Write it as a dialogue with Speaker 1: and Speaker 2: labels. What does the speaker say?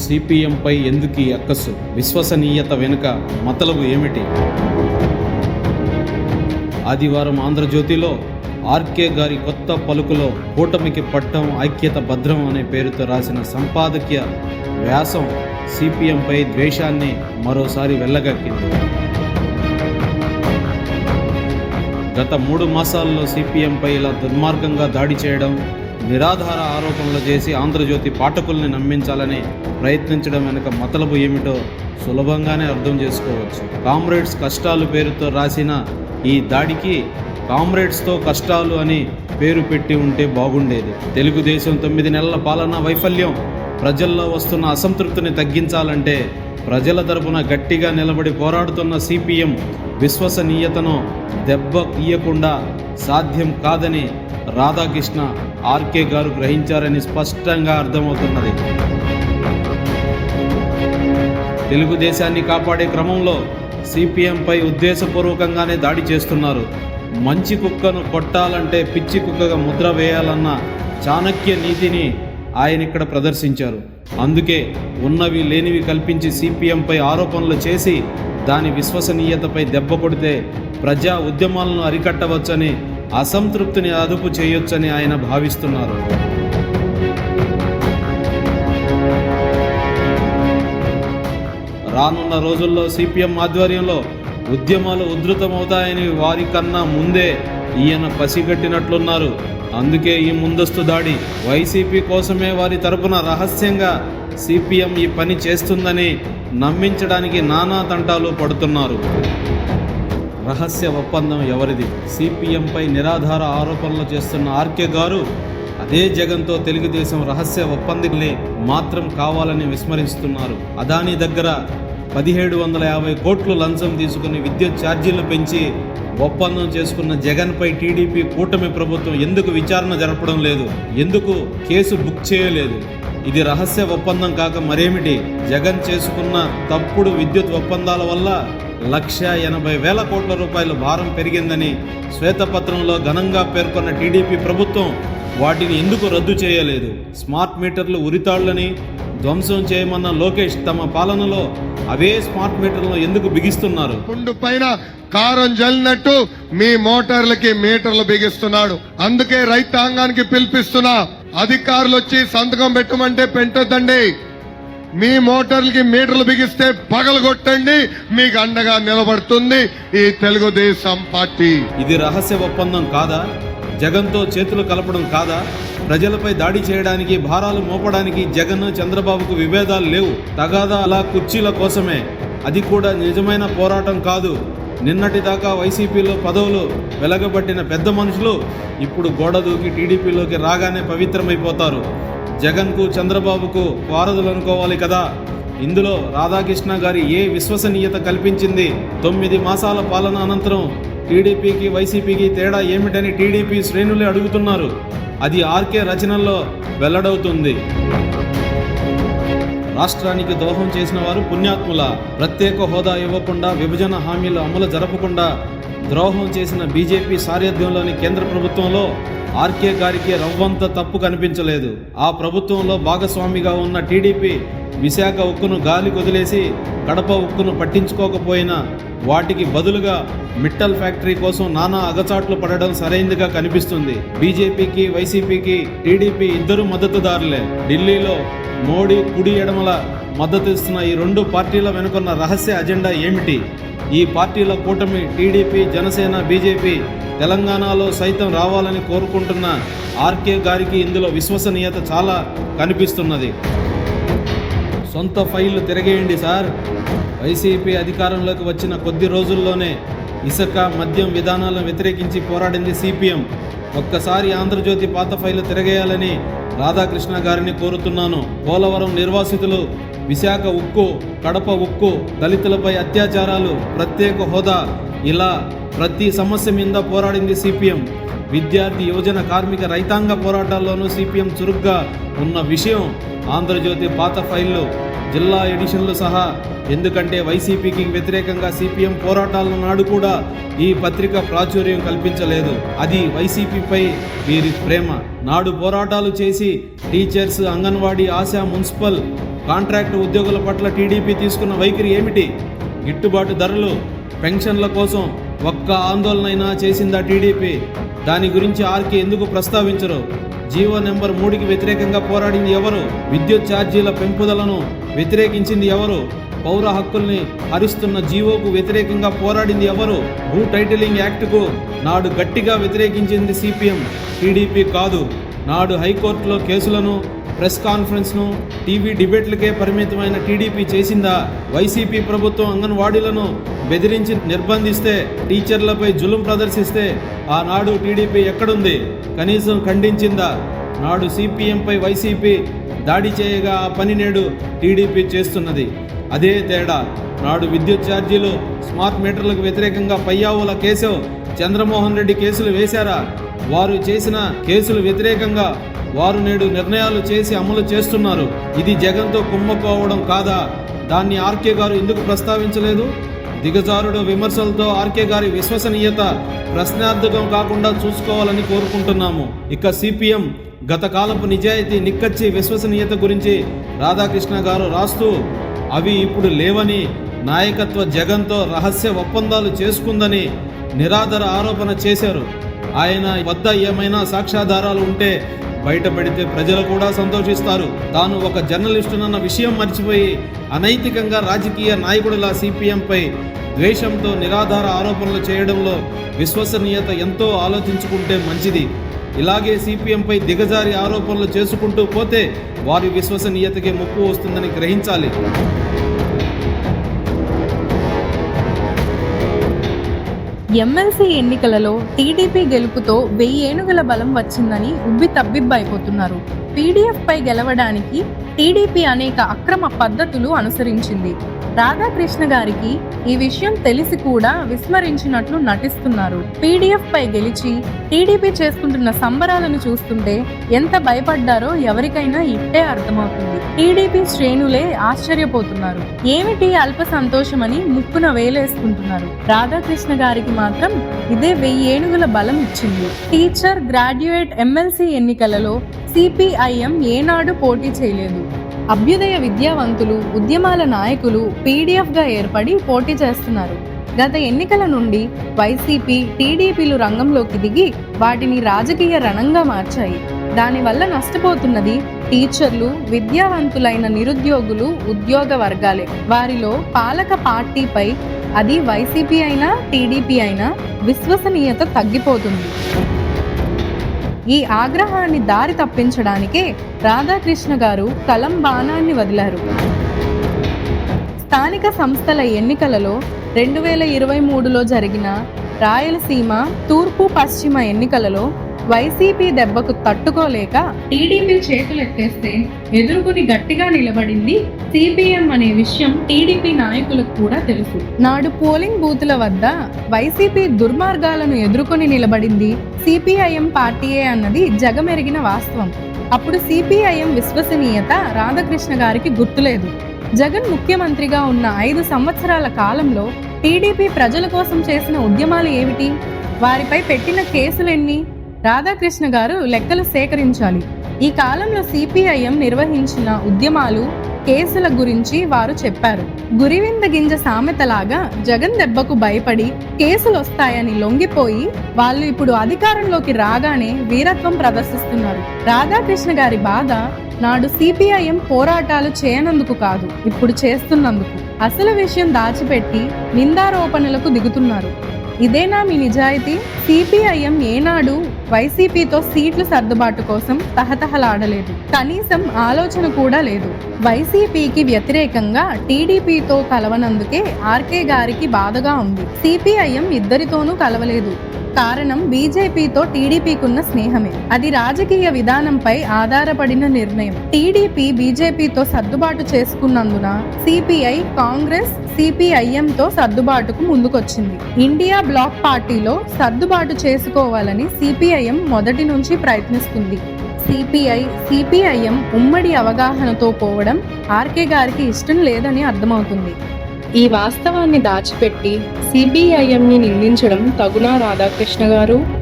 Speaker 1: సిపిఎంపై ఎందుకు ఈ అక్కస్సు విశ్వసనీయత వెనుక మతలబు ఏమిటి? ఆదివారం ఆంధ్రజ్యోతిలో ఆర్కే గారి కొత్త పలుకులో కూటమికి పట్టం ఐక్యత భద్రం అనే పేరుతో రాసిన సంపాదకీయ వ్యాసం సిపిఎంపై ద్వేషాన్ని మరోసారి వెళ్ళగక్కింది గత మూడు మాసాల్లో సిపిఎంపై ఇలా దుర్మార్గంగా దాడి చేయడం నిరాధార ఆరోపణలు చేసి ఆంధ్రజ్యోతి పాఠకుల్ని నమ్మించాలని ప్రయత్నించడం వెనుక మతలబు ఏమిటో సులభంగానే అర్థం చేసుకోవచ్చు. కామ్రేడ్స్ కష్టాలు పేరుతో రాసిన ఈ దాడికి కామ్రేడ్స్తో కష్టాలు అని పేరు పెట్టి ఉంటే బాగుండేది. తెలుగుదేశం తొమ్మిది నెలల పాలనా వైఫల్యం ప్రజల్లో వస్తున్న అసంతృప్తిని తగ్గించాలంటే ప్రజల తరపున గట్టిగా నిలబడి పోరాడుతున్న సిపిఎం విశ్వసనీయతను దెబ్బ తీయకుండా సాధ్యం కాదని రాధాకృష్ణ ఆర్కే గారు గ్రహించారని స్పష్టంగా అర్థమవుతున్నది. తెలుగుదేశాన్ని కాపాడే క్రమంలో సిపిఎంపై ఉద్దేశపూర్వకంగానే దాడి చేస్తున్నారు. మంచి కుక్కను కొట్టాలంటే పిచ్చి కుక్కగా ముద్ర వేయాలన్న చాణక్య నీతిని ఆయన ఇక్కడ ప్రదర్శించారు. అందుకే ఉన్నవి లేనివి కల్పించి సిపిఎంపై ఆరోపణలు చేసి దాని విశ్వసనీయతపై దెబ్బ కొడితే ప్రజా ఉద్యమాలను అరికట్టవచ్చని అసంతృప్తిని అదుపు చేయొచ్చని ఆయన భావిస్తున్నారు. రానున్న రోజుల్లో సిపిఎం ఆధ్వర్యంలో ఉద్యమాలు ఉధృతమవుతాయని వారికన్నా ముందే ఈయన పసిగట్టినట్లున్నారు. అందుకే ఈ ముందస్తు దాడి వైసీపీ కోసమే వారి తరపున రహస్యంగా సిపిఎం ఈ పని చేస్తుందని నమ్మించడానికి నానా తంటాలు పడుతున్నారు. రహస్య ఒప్పందం ఎవరిది? సిపిఎంపై నిరాధార ఆరోపణలు చేస్తున్న ఆర్కే గారు అదే జగన్తో తెలుగుదేశం రహస్య ఒప్పందిని మాత్రం కావాలని విస్మరిస్తున్నారు. అదాని దగ్గర పదిహేడు వందల యాభై కోట్లు లంచం తీసుకుని విద్యుత్ ఛార్జీలు పెంచి ఒప్పందం చేసుకున్న జగన్పై టీడీపీ కూటమి ప్రభుత్వం ఎందుకు విచారణ జరపడం లేదు? ఎందుకు కేసు బుక్ చేయలేదు? ఇది రహస్య ఒప్పందం కాక మరేమిటి? జగన్ చేసుకున్న తప్పుడు విద్యుత్ ఒప్పందాల వల్ల లక్ష ఎనభై వేల కోట్ల రూపాయల భారం పెరిగిందని శ్వేతపత్రంలో ఘనంగా పేర్కొన్న టీడీపీ ప్రభుత్వం వాటిని ఎందుకు రద్దు చేయలేదు? స్మార్ట్ మీటర్లు ఉరితాళ్ళని ధ్వంసం చేయమన్న లోకేష్ తమ పాలనలో అవే స్మార్ట్ మీటర్లను ఎందుకు బిగిస్తున్నారు?
Speaker 2: పుండు పైన కారం జల్లినట్టు మీ మోటార్లకి మీటర్లు బిగిస్తున్నాడు. అందుకే రైతాంగానికి పిలిపిస్తున్నా. అధికారులు వచ్చి సంతకం పెట్టమంటే పెట్టొద్దండి మీ మోటార్లకి మీటర్లు బిగిస్తే పగలగొట్టండి మీకు అండగా నిలబడుతుంది ఈ తెలుగుదేశం పార్టీ.
Speaker 1: ఇది రహస్య ఒప్పందం కాదా? జగన్తో చేతులు కలపడం కాదా? ప్రజలపై దాడి చేయడానికి భారాలు మోపడానికి జగన్ చంద్రబాబుకు విభేదాలు లేవు. తగాదా అలా కుర్చీల కోసమే. అది కూడా నిజమైన పోరాటం కాదు. నిన్నటి దాకా వైసీపీలో పదవులు వెలగబట్టిన పెద్ద మనుషులు ఇప్పుడు గోడ దూకి టీడీపీలోకి రాగానే పవిత్రమైపోతారు. జగన్కు చంద్రబాబుకు వారధులు అనుకోవాలి కదా. ఇందులో రాధాకృష్ణ గారి ఏ విశ్వసనీయత కల్పించింది? తొమ్మిది మాసాల పాలన అనంతరం టీడీపీకి వైసీపీకి తేడా ఏమిటని టీడీపీ శ్రేణులే అడుగుతున్నారు. అది ఆర్కే రచనల్లో వెల్లడవుతుంది. రాష్ట్రానికి దోహం చేసిన వారు పుణ్యాత్ముల. ప్రత్యేక హోదా ఇవ్వకుండా విభజన హామీలు అమలు జరపకుండా ద్రోహం చేసిన బీజేపీ సారథ్యంలోని కేంద్ర ప్రభుత్వంలో ఆర్కే గారికి రవ్వంత తప్పు కనిపించలేదు. ఆ ప్రభుత్వంలో భాగస్వామిగా ఉన్న టీడీపీ విశాఖ ఉక్కును గాలి కొదిలేసి కడప ఉక్కును పట్టించుకోకపోయినా వాటికి బదులుగా మిట్టల్ ఫ్యాక్టరీ కోసం నానా అగచాట్లు పడడం సరైందిగా కనిపిస్తుంది. బీజేపీకి వైసీపీకి టీడీపీ ఇద్దరు మద్దతుదారులే. ఢిల్లీలో మోడీ కుడి ఎడమల మద్దతు ఇస్తున్న ఈ రెండు పార్టీల వెనుకున్న రహస్య అజెండా ఏమిటి? ఈ పార్టీల కూటమి టీడీపీ జనసేన బీజేపీ తెలంగాణలో సైతం రావాలని కోరుకుంటున్న ఆర్కే గారికి ఇందులో విశ్వసనీయత చాలా కనిపిస్తున్నది. సొంత ఫైళ్ళు తిరగేయండి సార్. వైసీపీ అధికారంలోకి వచ్చిన కొద్ది రోజుల్లోనే ఇసుక మద్యం విధానాలను వ్యతిరేకించి పోరాడింది సిపిఎం. ఒక్కసారి ఆంధ్రజ్యోతి పాత ఫైలు తిరగేయాలని రాధాకృష్ణ గారిని కోరుతున్నాను. పోలవరం నిర్వాసితులు విశాఖ ఉక్కు కడప ఉక్కు దళితులపై అత్యాచారాలు ప్రత్యేక హోదా ఇలా ప్రతి సమస్య మీద పోరాడింది సిపిఎం. విద్యార్థి యువజన కార్మిక రైతాంగ పోరాటాల్లోనూ సిపిఎం చురుగ్గా ఉన్న విషయం ఆంధ్రజ్యోతి పాత ఫైల్లో జిల్లా ఎడిషన్లు సహా ఎందుకంటే వైసీపీకి వ్యతిరేకంగా సిపిఎం పోరాటాల నాడు కూడా ఈ పత్రిక ప్రాచుర్యం కల్పించలేదు. అది వైసీపీపై వీరి ప్రేమ. నాడు పోరాటాలు చేసి teachers Anganwadi Asha municipal contract ఉద్యోగుల పట్ల టీడీపీ తీసుకున్న వైఖరి ఏమిటి? గిట్టుబాటు ధరలు పెన్షన్ల కోసం ఒక్క ఆందోళనైనా చేసిందా టీడీపీ? దాని గురించి ఆర్కే ఎందుకు ప్రస్తావించరు? జీవో నెంబర్ మూడుకి వ్యతిరేకంగా పోరాడింది ఎవరు? విద్యుత్ ఛార్జీల పెంపుదలను వ్యతిరేకించింది ఎవరు? పౌర హక్కుల్ని హరిస్తున్న జీవోకు వ్యతిరేకంగా పోరాడింది ఎవరు? భూ టైటిలింగ్ యాక్ట్కు నాడు గట్టిగా వ్యతిరేకించింది సిపిఎం టీడీపీ కాదు. నాడు హైకోర్టులో కేసులను ప్రెస్ కాన్ఫరెన్స్ను టీవీ డిబేట్లకే పరిమితమైన టీడీపీ చేసిందా? వైసీపీ ప్రభుత్వం అంగన్వాడీలను బెదిరించి నిర్బంధిస్తే టీచర్లపై జులుం ప్రదర్శిస్తే ఆనాడు టీడీపీ ఎక్కడుంది? కనీసం ఖండించిందా? నాడు సిపిఎంపై వైసీపీ దాడి చేయగా ఆ పని నేడు టీడీపీ చేస్తున్నది. అదే తేడా. నాడు విద్యుత్ ఛార్జీలు స్మార్ట్ మీటర్లకు వ్యతిరేకంగా పయ్యావుల కేశవ్ చంద్రమోహన్ రెడ్డి కేసులు వేశారా? వారు చేసిన కేసులు వ్యతిరేకంగా వారు నేడు నిర్ణయాలు చేసి అమలు చేస్తున్నారు. ఇది జగన్తో కుమ్మకోవడం కాదా? దాన్ని ఆర్కే గారు ఎందుకు ప్రస్తావించలేదు? దిగజారుడు విమర్శలతో ఆర్కే గారి విశ్వసనీయత ప్రశ్నార్థకం కాకుండా చూసుకోవాలని కోరుకుంటున్నాము. ఇక సిపిఎం గత కాలపు నిజాయితీ నిక్కచ్చి విశ్వసనీయత గురించి రాధాకృష్ణ గారు రాస్తూ అవి ఇప్పుడు లేవని నాయకత్వ జగన్తో రహస్య ఒప్పందాలు చేసుకుందని నిరాధార ఆరోపణ చేశారు. ఆయన వద్ద ఏమైనా సాక్ష్యాధారాలు ఉంటే బయటపెడితే ప్రజలు కూడా సంతోషిస్తారు. తాను ఒక జర్నలిస్టునన్న విషయం మర్చిపోయి అనైతికంగా రాజకీయ నాయకుడిలా సిపిఎంపై ద్వేషంతో నిరాధార ఆరోపణలు చేయడంలో విశ్వసనీయత ఎంతో ఆలోచించుకుంటే మంచిది. ఇలాగే సిపిఎంపై దిగజారి ఆరోపణలు చేసుకుంటూ పోతే వారి విశ్వసనీయతకి ముప్పు వస్తుందని గ్రహించాలి.
Speaker 3: ఎమ్మెల్సీ ఎన్నికలలో టీడీపీ గెలుపుతో వెయ్యి ఏనుగుల బలం వచ్చిందని ఉబ్బి తబ్బిబ్బైపోతున్నారు పీడీఎఫ్ పై గెలవడానికి టీడీపీ అనేక అక్రమ పద్ధతులు అనుసరించింది. రాధాకృష్ణ గారికి ఈ విషయం తెలిసి కూడా విస్మరించినట్లు నటిస్తున్నారు. పీడీఎఫ్ పై గెలిచి టీడీపీ చేసుకుంటున్న సంబరాలను చూస్తుంటే ఎంత భయపడ్డారో ఎవరికైనా ఇట్టే అర్థమవుతుంది. టీడీపీ శ్రేణులే ఆశ్చర్యపోతున్నారు. ఏమిటి అల్ప సంతోషమని ముక్కున వేలేసుకుంటున్నారు. రాధాకృష్ణ గారికి మాత్రం ఇదే వెయ్యి ఏనుగుల బలం ఇచ్చింది. టీచర్ గ్రాడ్యుయేట్ ఎమ్మెల్సీ ఎన్నికలలో సిపిఐఎం ఏనాడు పోటీ చేయలేదు. అభ్యుదయ విద్యావంతులు ఉద్యమాల నాయకులు పీడీఎఫ్గా ఏర్పడి పోటీ చేస్తున్నారు. గత ఎన్నికల నుండి వైసీపీ టీడీపీలు రంగంలోకి దిగి వాటిని రాజకీయ రణంగా మార్చాయి. దానివల్ల నష్టపోతున్నది టీచర్లు విద్యావంతులైన నిరుద్యోగులు ఉద్యోగ వర్గాలే. వారిలో పాలక పార్టీపై అది వైసీపీ అయినా టీడీపీ అయినా విశ్వసనీయత తగ్గిపోతుంది. ఈ ఆగ్రహాన్ని దారి తప్పించడానికే రాధాకృష్ణ గారు కలం బాణాన్ని వదిలారు. స్థానిక సంస్థల ఎన్నికలలో రెండు వేల ఇరవై మూడులో జరిగిన రాయలసీమ తూర్పు పశ్చిమ ఎన్నికలలో వైసీపీ దెబ్బకు తట్టుకోలేక టీడీపీ చేతులెత్తేస్తే ఎదుర్కొని గట్టిగా నిలబడింది సిపిఎం అనే విషయం టీడీపీ నాయకులకు కూడా తెలుసు. నాడు పోలింగ్ బూతుల వద్ద వైసీపీ దుర్మార్గాలను ఎదుర్కొని నిలబడింది సిపిఐఎం పార్టీయే అన్నది జగమెరిగిన వాస్తవం. అప్పుడు సిపిఐఎం విశ్వసనీయత రాధాకృష్ణ గారికి గుర్తులేదు. జగన్ ముఖ్యమంత్రిగా ఉన్న ఐదు సంవత్సరాల కాలంలో టీడీపీ ప్రజల కోసం చేసిన ఉద్యమాలు ఏమిటి? వారిపై పెట్టిన కేసులెన్ని? రాధాకృష్ణ గారు లెక్కలు సేకరించాలి. ఈ కాలంలో సిపిఐఎం నిర్వహించిన ఉద్యమాలు కేసుల గురించి వారు చెప్పారు. గురివింద గింజ సామెతలాగా జగన్ దెబ్బకు భయపడి కేసులు వస్తాయని లొంగిపోయి వాళ్ళు ఇప్పుడు అధికారంలోకి రాగానే వీరత్వం ప్రదర్శిస్తున్నారు. రాధాకృష్ణ గారి బాధ నాడు సిపిఐఎం పోరాటాలు చేయనందుకు కాదు ఇప్పుడు చేస్తున్నందుకు. అసలు విషయం దాచిపెట్టి నిందారోపణలకు దిగుతున్నారు. ఇదేనా మీ నిజాయితీ? సిపిఐఎం ఏనాడు వైసీపీతో సీట్లు సర్దుబాటు కోసం తహతహలాడలేదు. కనీసం ఆలోచన కూడా లేదు. వైసీపీకి వ్యతిరేకంగా టీడీపీతో కలవనందుకే ఆర్కే గారికి బాధగా ఉంది. సిపిఐఎం ఇద్దరితోనూ కలవలేదు. కారణం బీజేపీతో టీడీపీకున్న స్నేహమే. అది రాజకీయ విధానంపై ఆధారపడిన నిర్ణయం. టీడీపీ బీజేపీతో సర్దుబాటు చేసుకున్నందున సిపిఐ కాంగ్రెస్ సిపిఐఎంతో సర్దుబాటుకు ముందుకొచ్చింది. ఇండియా బ్లాక్ పార్టీలో సర్దుబాటు చేసుకోవాలని సిపిఐఎం మొదటి నుంచి ప్రయత్నిస్తుంది. సిపిఐ సిపిఐఎం ఉమ్మడి అవగాహనతో పోవడం ఆర్కే గారికి ఇష్టం లేదని అర్థమవుతుంది. ఈ వాస్తవాన్ని దాచిపెట్టి సిబిఐఎంని నిందించడం తగునా రాధాకృష్ణ గారు?